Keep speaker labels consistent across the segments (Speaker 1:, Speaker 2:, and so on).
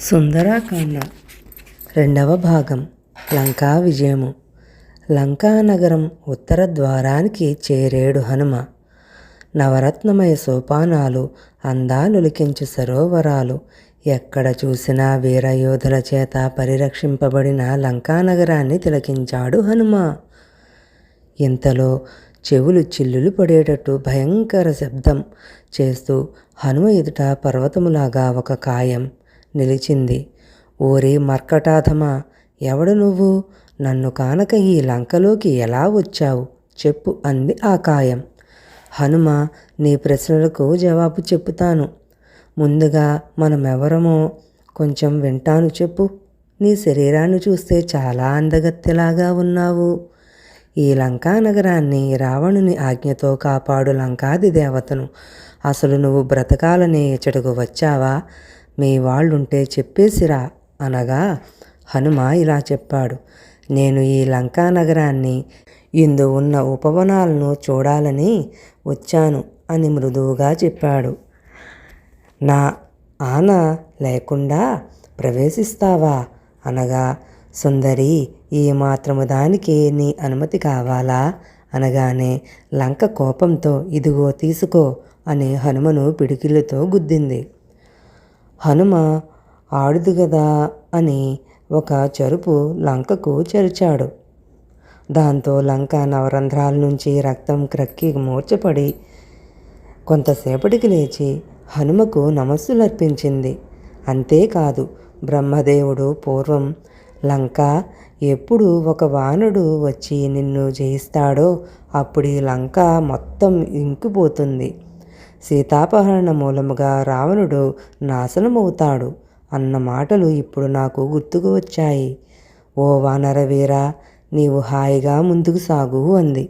Speaker 1: సుందరాకాండ. రెండవ భాగం. లంకా విజయము. లంకా నగరం ఉత్తర ద్వారానికి చేరేడు హనుమ. నవరత్నమయ సోపానాలు అందాలులికించు సరోవరాలు. ఎక్కడ చూసినా వీరయోధుల చేత పరిరక్షింపబడిన లంకా నగరాన్ని తిలకించాడు హనుమ. ఇంతలో చెవులు చిల్లులు పడేటట్టు భయంకర శబ్దం చేస్తూ హనుమ ఎదుట పర్వతములాగా ఒక కాయం నిలిచింది. ఓరి మర్కటాధమా ఎవడు నువ్వు? నన్ను కానక ఈ లంకలోకి ఎలా వచ్చావు? చెప్పు అంది ఆ కాయం హనుమ నీ ప్రశ్నలకు జవాబు చెప్పుతాను ముందుగా మనమెవరమో కొంచెం వింటాను చెప్పు. నీ శరీరాన్ని చూస్తే చాలా అందగత్తెలాగా ఉన్నావు. ఈ లంకా నగరాన్ని రావణుని ఆజ్ఞతో కాపాడు లంకాది దేవతను. అసలు నువ్వు బ్రతకాలని ఇచ్చటకు వచ్చావా? మీ వాళ్ళుంటే చెప్పేసిరా అనగా హనుమ ఇలా చెప్పాడు. నేను ఈ లంకా నగరాన్ని ఇందు ఉన్న ఉపవనాలను చూడాలని వచ్చాను అని మృదువుగా చెప్పాడు. నా ఆన లేకుండా ప్రవేశిస్తావా అనగా సుందరి ఈ మాత్రము దానికి నీ అనుమతి కావాలా అనగానే లంక కోపంతో ఇదిగో తీసుకో అని హనుమను పిడికిళ్ళతో గుద్దింది. హనుమ ఆడుదు గదా అని ఒక చరుపు లంకకు చెరిచాడు. దాంతో లంక నవరంధ్రాల నుంచి రక్తం క్రక్కి మూర్చపడి కొంతసేపటికి లేచి హనుమకు నమస్సులర్పించింది. అంతేకాదు బ్రహ్మదేవుడు పూర్వం లంక ఎప్పుడు ఒక వానుడు వచ్చి నిన్ను జయిస్తాడో అప్పుడు ఈ లంక మొత్తం ఇంకిపోతుంది. సీతాపహరణ మూలముగా రావణుడు నాశనమవుతాడు అన్న మాటలు ఇప్పుడు నాకు గుర్తుకు వచ్చాయి. ఓ వానరవీరా నీవు హాయిగా ముందుకు సాగు అంది.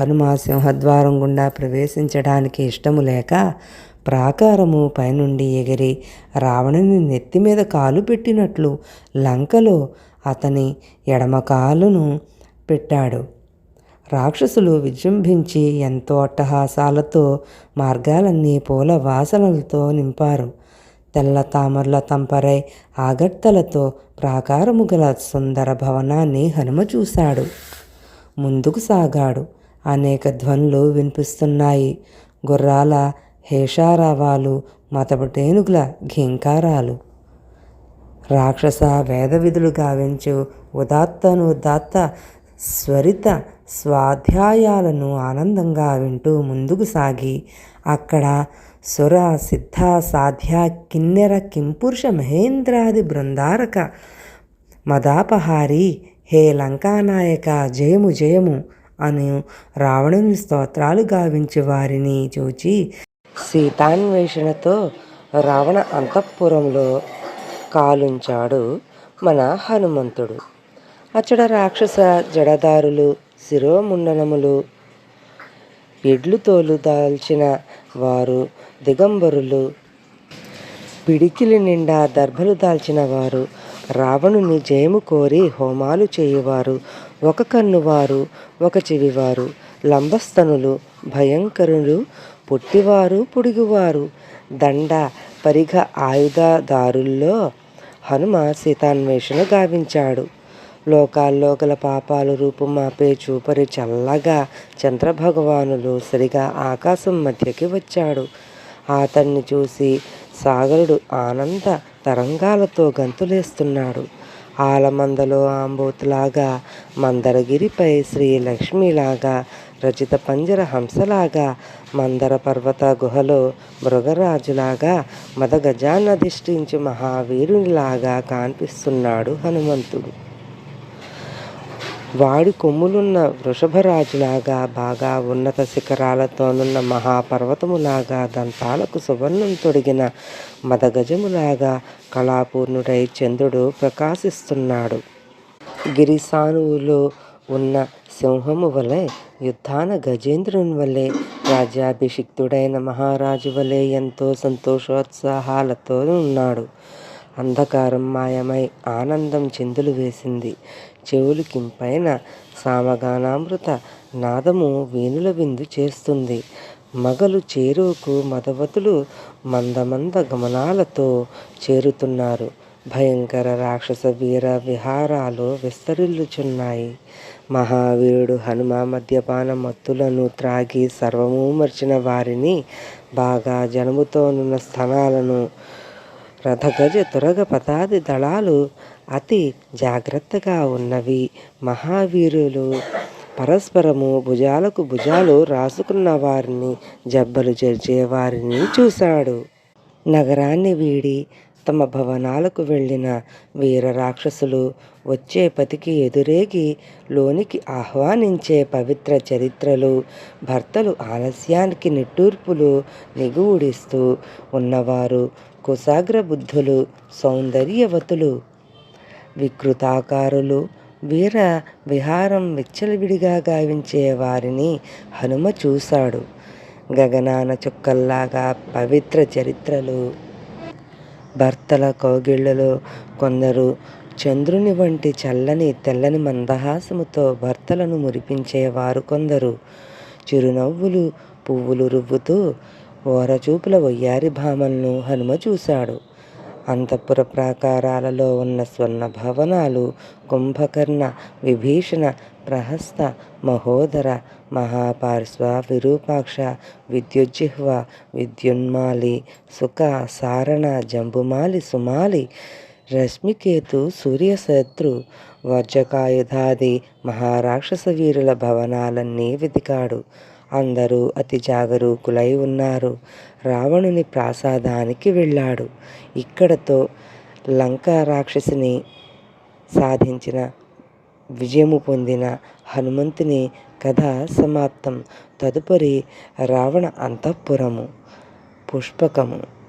Speaker 1: హనుమ సింహద్వారం గుండా ప్రవేశించడానికి ఇష్టము లేక ప్రాకారము పైనుండి ఎగిరి రావణుని నెత్తి మీద కాలు పెట్టినట్లు లంకలో అతని ఎడమ కాలును పెట్టాడు. రాక్షసులు విజృంభించి ఎంతో అట్టహాసాలతో మార్గాలన్నీ పూల వాసనలతో నింపారు. తెల్ల తామరుల తంపరై ఆగట్టలతో ప్రాకారము గల సుందర భవనాన్ని హనుమ చూశాడు. ముందుకు సాగాడు. అనేక ధ్వనులు వినిపిస్తున్నాయి. గుర్రాల హేషారావాలు మతపటేనుగుల ఘీంకారాలు. రాక్షస వేద విధులు గావించు ఉదాత్తను ఉదాత్త స్వరిత స్వాధ్యాయాలను ఆనందంగా వింటూ ముందుకు సాగి అక్కడ సుర సిద్ధ సాధ్య కిన్నెర కింపురుష మహేంద్రాది బృందారక మదాపహారి హే లంకానాయక జయము జయము అను రావణుని స్తోత్రాలు గావించి వారిని చూచి సీతాన్వేషణతో రావణ అంతఃపురంలో కాలుంచాడు మన హనుమంతుడు. అచ్చడ రాక్షస జడదారులు శిరోముండనములు ఎడ్లు తోలు దాల్చిన వారు దిగంబరులు పిడికిలి నిండా దర్భలు దాల్చిన వారు రావణుని జయము కోరి హోమాలు చేయువారు ఒక కన్నువారు ఒక చెవివారు లంబస్తనులు భయంకరులు పొట్టివారు పొడిగువారు దండ పరిఘ ఆయుధదారుల్లో హనుమ సీతాన్వేషణ గావించాడు. లోకాల్లో గల పాపాలు రూపుమాపే చూపరి చల్లగా చంద్రభగవానులు సరిగా ఆకాశం మధ్యకి వచ్చాడు. అతన్ని చూసి సాగరుడు ఆనంద తరంగాలతో గంతులేస్తున్నాడు. ఆలమందలో ఆంబోతులాగా మందరగిరిపై శ్రీలక్ష్మిలాగా రచిత పంజర హంసలాగా మందర పర్వత గుహలో మృగరాజులాగా మదగజాన్నధిష్ఠించు మహావీరునిలాగా కనిపిస్తున్నాడు హనుమంతుడు. వాడి కొమ్ములున్న వృషభరాజులాగా బాగా ఉన్నత శిఖరాలతోనున్న మహాపర్వతములాగా దంతాలకు సువర్ణం తొడిగిన మదగజములాగా కళాపూర్ణుడై చంద్రుడు ప్రకాశిస్తున్నాడు. గిరిసానువులో ఉన్న సింహము వలె యుద్ధాన గజేంద్రుని వలె రాజ్యాభిషిక్తుడైన మహారాజు వలె ఎంతో సంతోషోత్సాహాలతో ఉన్నాడు అంధకారం మాయమై ఆనందం చిందులు వేసింది. చెవులు కింపైన సామగానామృత నాదము వేణుల విందు చేస్తుంది. మగలు చేరువకు మదవతులు మందమంద గమనాలతో చేరుతున్నారు. భయంకర రాక్షస వీర విహారాలు విస్తరిల్లుచున్నాయి. మహావీరుడు హనుమ మద్యపాన మత్తులను త్రాగి సర్వము మర్చిన వారిని బాగా జనముతోనున్న స్థనాలను రథగజ తురగ పదాది దళాలు అతి జాగ్రత్తగా ఉన్నవి. మహావీరులు పరస్పరము భుజాలకు భుజాలు రాసుకున్న వారిని జబ్బలు జరిచే వారిని చూశాడు. నగరాన్ని వీడి తమ భవనాలకు వెళ్ళిన వీర రాక్షసులు వచ్చే పతికి ఎదురేగి లోనికి ఆహ్వానించే పవిత్ర చరిత్రలు భర్తలు ఆలస్యానికి నిట్టూర్పులు నిగువుడిస్తూ ఉన్నవారు కుశాగ్ర బుద్ధులు సౌందర్యవతులు. వికృతాకారులు వీర విహారం విచ్చలవిడిగా గావించే వారిని హనుమ చూశాడు. గగనాన చుక్కల్లాగా పవిత్ర చరిత్రలు భర్తల కౌగిళ్ళలో కొందరు చంద్రుని వంటి చల్లని తెల్లని మందహాసముతో భర్తలను మురిపించేవారు కొందరు. చిరునవ్వులు పువ్వులు రువ్వుతూ ఓరచూపుల వయ్యారి భామలను హనుమ చూశాడు. అంతఃపుర ప్రాకారాలలో ఉన్న స్వర్ణ భవనాలు కుంభకర్ణ విభీషణ ప్రహస్త మహోదర మహాపార్శ్వ విరూపాక్ష విద్యుజ్జిహ్వ విద్యున్మాలి సుఖ సారణ జంబుమాలి సుమాలి రశ్మికేతు సూర్యశత్రు వర్జకాయుధాది మహారాక్షస వీరుల భవనాలన్నీ వెతికాడు. అందరూ అతి జాగరూకులై ఉన్నారు. రావణుని ప్రాసాదానికి వెళ్ళాడు. ఇక్కడతో లంకా రాక్షసిని సాధించిన విజయము పొందిన హనుమంతుని కథ సమాప్తం. తదుపరి రావణ అంతఃపురము. పుష్పకము.